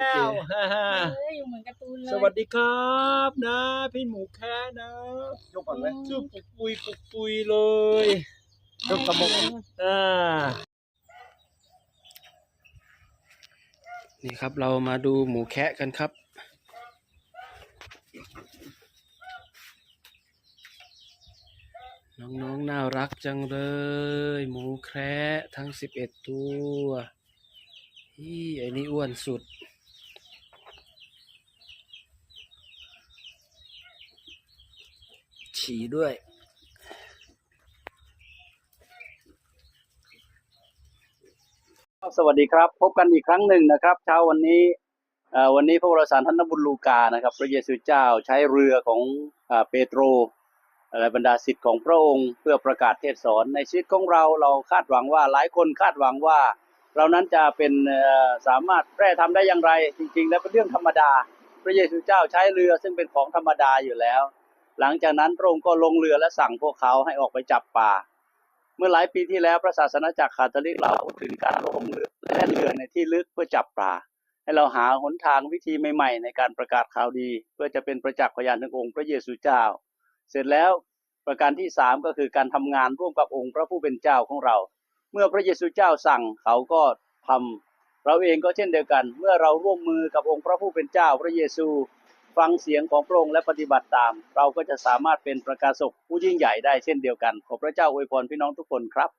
แล้วฮ่าฮ่าเอ้ยเหมือนการ์ตูนเลยสวัสดีครับนะ พี่หมูแค่นะยกก่อนไหมชื่อปุกปุยปุกปุยเลยยกกระบอกอ่านี่ครับเรามาดูหมูแคะกันครับ น้องๆน่ารักจังเลย หมูแคระทั้งสิบเอ็ดตัวอีไอ้นี่อ้วนสุด ฉี่ด้วย สวัสดีครับ พบกันอีกครั้งหนึ่งนะครับ เช้าวันนี้วันนี้พระวรสารท่านนบุญลูกานะครับ พระเยซูเจ้าใช้เรือของเอ่อเปโตรและบรรดาศิษย์ของพระองค์เพื่อประกาศเทศสอนในชีวิตของเราเราคาดหวังว่าหลายคนคาดหวังว่า เรานั้นจะเป็นสามารถแพร่ทำได้อย่างไร จริง ๆ แล้วเป็นเรื่องธรรมดา พระเยซูเจ้าใช้เรือซึ่งเป็นของธรรมดาอยู่แล้ว หลังจากนั้นพระองค์ก็ลงเรือและสั่งพวกเขาให้ออกไปจับปลาเมื่อหลายปีที่แล้วพระศาสนาจักรคาทอลิกเราถึงการลงเรือและเรือในที่ลึกเพื่อจับปลาให้เราหาหนทางวิธีใหม่ๆ ในการประกาศข่าวดี เพื่อจะเป็นประจักษ์พยานถึงองค์พระเยซูเจ้า เสร็จแล้วประการที่สามก็คือการทำงานร่วมกับองค์พระผู้เป็นเจ้าของเรา เมื่อพระเยซูเจ้าสั่งเขาก็ทำเราเองก็เช่นเดียวกัน เมื่อเราร่วมมือกับองค์พระผู้เป็นเจ้าพระเยซู ฟังเสียงของพระองค์และปฏิบัติตาม เราก็จะสามารถเป็นประกาศกผู้ยิ่งใหญ่ได้เช่นเดียวกัน ขอพระเจ้าอวยพรพี่น้องทุกคนครับ